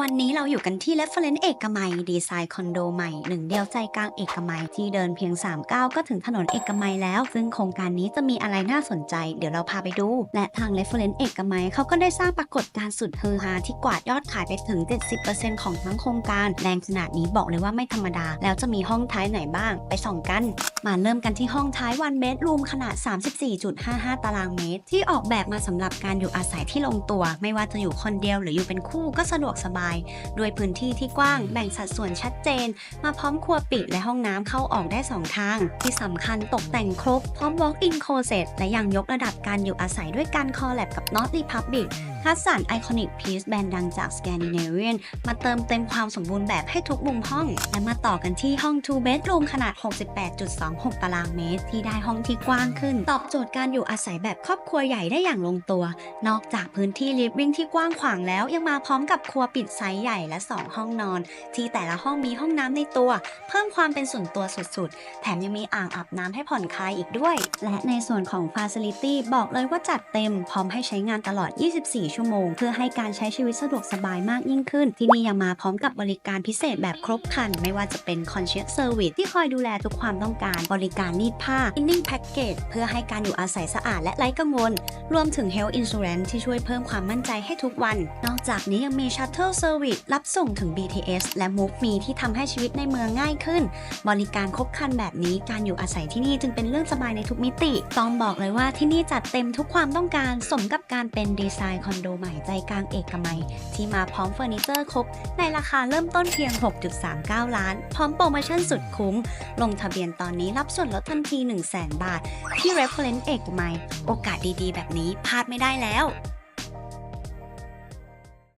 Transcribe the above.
วันนี้เราอยู่กันที่ Reference เอกมัย ดีไซน์คอนโดใหม่หนึ่งเดียวใจกลางเอกมัย ที่เดินเพียง 3 ก้าวก็ถึงถนนเอกมัยแล้ว ซึ่งโครงการนี้จะมีอะไรน่าสนใจ เดี๋ยวเราพาไปดู และทาง Reference เอกมัยเขาก็ได้สร้างปรากฏการณ์สุดฮือฮาที่กวาดยอดขายไปถึง 70%ของทั้งโครงการ แรงขนาดนี้บอกเลยว่าไม่ธรรมดา แล้วจะมีห้องท้ายไหนบ้าง ไปส่องกัน มาเริ่มกันที่ห้องท้าย one bedroom ขนาด 34.55 ตารางเมตร ที่ออกแบบมาสำหรับการอยู่อาศัยที่ลงตัว ไม่ว่าจะอยู่คนเดียวหรืออยู่เป็นคู่ก็สะดวกสบาย ด้วยพื้นที่ที่กว้างแบ่งสัดส่วนชัดเจน มาพร้อมครัวปิดและห้องน้ำเข้าออกได้ 2 ทาง ที่สำคัญตกแต่งครบ พร้อม walk-in closet และยังยกระดับการอยู่อาศัยด้วยการคอลแลบกับ Not Republic คัดสรรไอคอนิกพีซแบรนด์ดังจาก Scandinavian มาเติมเต็มความสมบูรณ์แบบให้ทุกมุมห้อง และมาต่อกันที่ห้อง two bedroom ขนาด6 ตารางเมตร ที่ได้ห้องที่กว้างขึ้น ตอบโจทย์การอยู่อาศัยแบบครอบครัวใหญ่ได้อย่างลงตัว นอกจากพื้นที่ living ที่กว้างขวางแล้ว ยังมาพร้อมกับครัวปิดไซส์ใหญ่และ 2 ห้องนอน ที่แต่ละห้องมีห้องน้ำในตัว เพิ่มความเป็นส่วนตัวสุดๆ แถมยังมีอ่างอาบน้ำให้ผ่อนคลายอีกด้วย และในส่วนของ Facility บอกเลยว่าจัดเต็ม พร้อมให้ใช้งานตลอด 24 ชั่วโมง เพื่อให้การใช้ชีวิตสะดวกสบายมากยิ่งขึ้น ที่นี่ยังมาพร้อมกับบริการพิเศษแบบครบครัน ไม่ว่าจะเป็น Concierge Service ที่คอยดูแลทุกความต้องการบริการรีดผ้า Cleaning Package เพื่อให้การอยู่อาศัยสะอาดและไร้กังวล รวมถึง Health Insurance ที่ช่วยเพิ่มความมั่นใจให้ทุกวัน นอกจากนี้ยังมี Shuttle Service รับส่งถึง BTS และ Move Me ที่ทำให้ชีวิตในเมืองง่ายขึ้น บริการครบครันแบบนี้การอยู่อาศัยที่นี่จึงเป็นเรื่องสบายในทุกมิติ ต้องบอกเลยว่าที่นี่จัดเต็มทุกความต้องการสมกับการเป็นดีไซน์คอนโดใหม่ใจกลางเอกมัย ที่มาพร้อมเฟอร์นิเจอร์ครบ ในราคาเริ่มต้นเพียง 6.39 ล้าน พร้อมโปรโมชั่นสุดคุ้ม ลงทะเบียนตอนนี้รับส่วนลดทันที 1 0 0 0 0แบาท ที่ Reference เอกมัย โอกาสดีๆ แบบนี้พลาดไม่ได้แล้ว